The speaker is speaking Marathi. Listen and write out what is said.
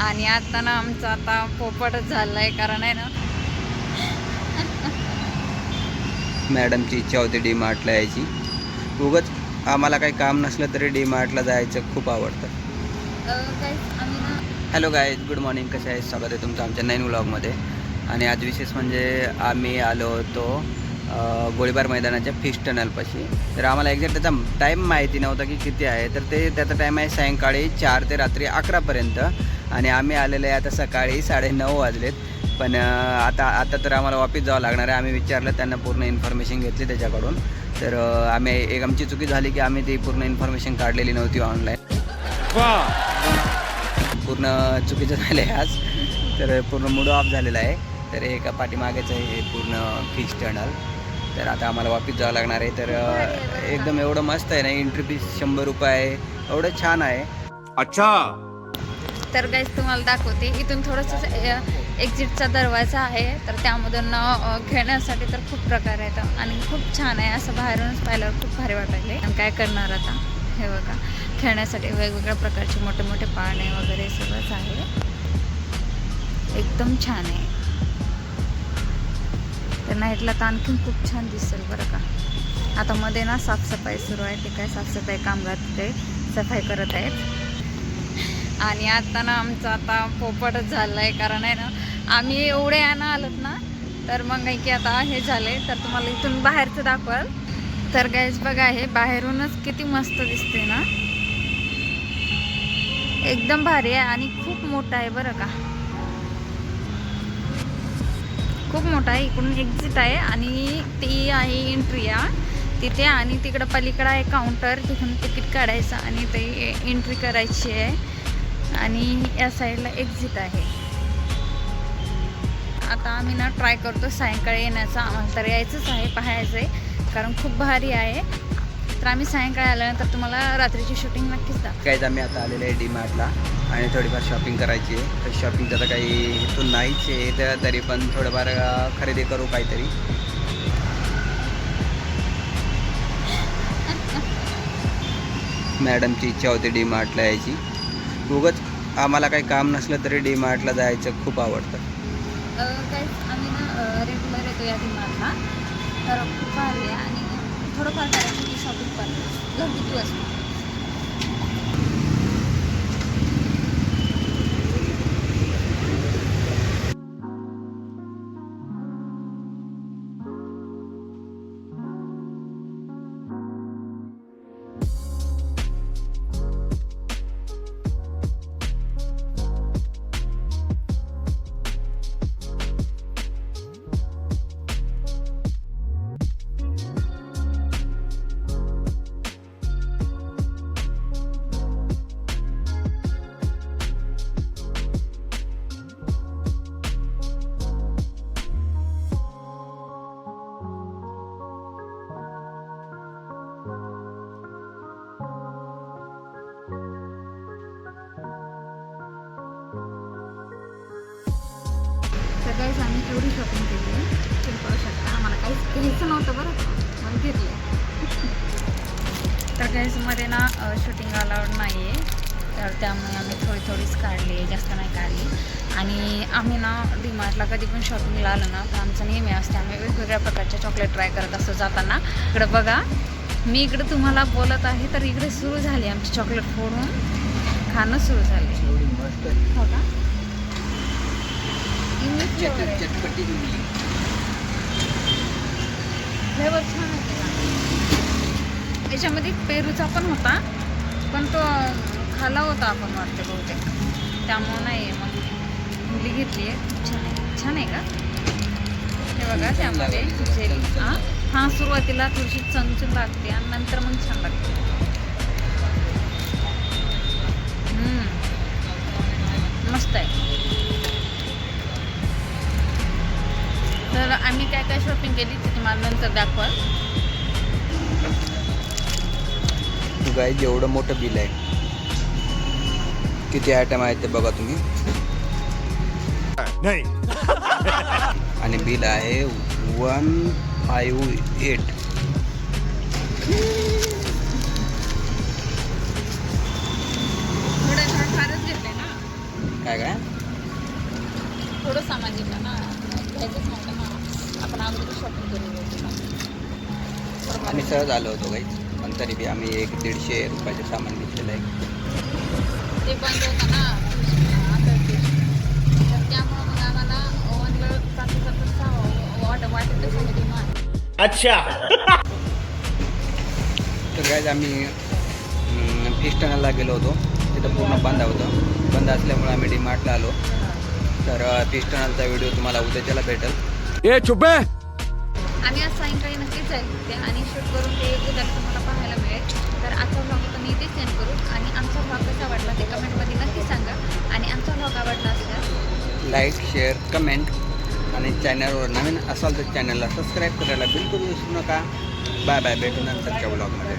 आणि आता ना आमचा आता पोपटच झालाय कारण आहे ना. मॅडमची इच्छा होती डी मार्टला यायची. उगच आम्हाला काही काम नसलं तरी डी मार्टला जायचं खूप आवडतं. हॅलो गाय गुड मॉर्निंग कसं आहे स्वागत आहे तुमचं आमच्या नवीन व्लॉगमध्ये आणि आज विशेष म्हणजे आम्ही आलो होतो गोळीबार मैदानाच्या फिश टनलपाशी तर आम्हाला एक्झॅक्ट त्याचा टाईम माहिती नव्हता की किती आहे. तर ते त्याचा टाईम आहे सायंकाळी चार ते रात्री अकरापर्यंत. आणि आम्ही आलेलो आहे आता सकाळी साडेनऊ वाजलेत. पण आता आता तर आम्हाला वापस जावं लागणार आहे. आम्ही विचारलं त्यांना पूर्ण इन्फॉर्मेशन घेतली त्याच्याकडून. तर आम्ही एक आमची चुकी झाली की आम्ही ती पूर्ण इन्फॉर्मेशन काढलेली नव्हती ऑनलाईन पूर्ण चुकीचं झालं आहे आज. तर पूर्ण मूड ऑफ झालेला आहे. तर एका पाठीमागेचं आहे हे पूर्ण फिक्स टनल तर आता आम्हाला वापस जावं लागणार आहे. तर एकदम एवढं मस्त आहे ना एंट्री फीस शंभर रुपये आहे. एवढं छान आहे. अच्छा. तर गाईज तुम्हाला दाखवते. इथून थोडंसं एक्झिटचा दरवाजा आहे. तर त्यामधून खेळण्यासाठी तर खूप प्रकार आहेत. आणि खूप छान आहे. असं बाहेरूनच पाहिल्यावर खूप भारी वाटायले आणि काय करणार आता? हे बघा. खेळण्यासाठी वेगवेगळ्या प्रकारचे मोठे मोठे पाळणे वगैरे सगळंच आहे. एकदम छान आहे. तर नाईटला तर आणखीन खूप छान दिसेल बरं का. आता मध्ये ना साफसफाई सुरू आहे. ते काय साफसफाई कामगार ते सफाई करत आहेत. आणि आता ना आमचं आता पोपटच झालं आहे कारण आहे ना आम्ही एवढे यानं आलोत ना तर मग आहे की आता हे झाले. तर तुम्हाला इथून बाहेरचं दाखवाल. तर गायच बघा हे बाहेरूनच किती मस्त दिसते ना. एकदम भारी आहे आणि खूप मोठा आहे बरं का. खूप मोठा आहे इकडून एक्झिट आहे आणि ती आहे एंट्रिया तिथे आणि तिकडं पलीकडं आहे काउंटर तिथून तिकीट काढायचं आणि ते एंट्री करायची आहे. आणि या साईडला एक्झिट आहे. आता आम्ही ना ट्राय करतो सायंकाळी येण्याचा. आम्हाला तर यायचंच आहे पाहायचं आहे कारण खूप भारी आहे. तर आम्ही सायंकाळी आल्यानंतर तुम्हाला रात्रीची शूटिंग नक्कीच दाखवू. काहीच आम्ही आता आलेलो आहे डी मार्टला आणि थोडीफार शॉपिंग करायची आहे. तर शॉपिंग तर काही इथून नाहीच आहे. तर तरी पण थोडंफार खरेदी करू काहीतरी. मॅडमची इच्छा होती डी मार्टला यायची. दोघंच आम्हाला काही काम नसलं तरी डी मार्टला जायचं खूप आवडतं. आम्ही ना रेग्युलर येतो या डी मार्टला तर खूप भारी आहे आणि थोडंफार करायची शॉपिंग पण घरगुती असतो काहीच आम्ही एवढी शॉपिंग केली आहे. तुम्ही पाहू शकता. आम्हाला काहीच घ्यायचं नव्हतं बरं. म्हणून घेतलं तर काहीचमध्ये ना शूटिंग अलाउड नाही आहे तर त्यामुळे आम्ही थोडी थोडीच काढली आहे. जास्त नाही काढली. आणि आम्ही ना डीमार्टला कधी पण शॉपिंगला आलो ना तर आमचा नेहमी असते. आम्ही वेगवेगळ्या प्रकारचे चॉकलेट ट्राय करत असतो जाताना. इकडं बघा मी इकडे तुम्हाला बोलत आहे तर इकडे सुरू झाली आमची चॉकलेट फोडून. खाणं सुरू झाले. हो का? English flavor आहे. चटपटी फ्लेवर छान आहे. त्याच्यामध्ये पेरूचा पण होता पण तो खाला होता आपण वाटते बहुतेक. त्यामुळं नाही मग मुली घेतली आहे. खूप छान आहे. छान आहे का? हे बघा त्यामध्ये जेली. हां सुरुवातीला थोडीशी चमचम लागते आणि नंतर मग छान लागते. शॉपिंग केली ते तुम्हाला नंतर दाखवाल. गाय जेवढं मोठं बिल आहे किती आयटम आहेत ते बघा तुम्ही. नहीं. आणि बिल आहे वन फाईव्ह एट. थोडं थोडं फारच घेतले ना. काय काय? थोडं सामाजिक ना. अगोदर शॉपिंग बरोबर आम्ही. सहज आलो होतो काही पण तरी बी आम्ही एक दीडशे रुपयाचे सामान घेतलेलं आहे. ते बंद होतं ना आता fish. तर त्यामुळं मग आम्हाला वाटत अच्छा. तर काय आम्ही फिश टनलला गेलो होतो. तिथं पूर्ण बंद होतं. बंद असल्यामुळे आम्ही डीमार्टला आलो. तर फिश टनलचा व्हिडिओ तुम्हाला उद्याच्याला भेटेल. ये चुप. आम्ही आज सायंकाळी नक्कीच जाईल ते आणि शूट करून ते उद्या तुम्हाला पाहायला मिळेल तर आजचा व्लॉग आता मी इथेच सेंड करू आणि आमचा व्लॉग कसा वाटला ते कमेंटमध्ये नक्की सांगा आणि आमचा व्लॉग आवडला असल्यास लाईक शेअर कमेंट आणि चॅनलवर नवीन असाल तर चॅनलला सबस्क्राईब करायला बिलकुल विसरू नका. बाय बाय भेटू नंतरच्या ब्लॉगमध्ये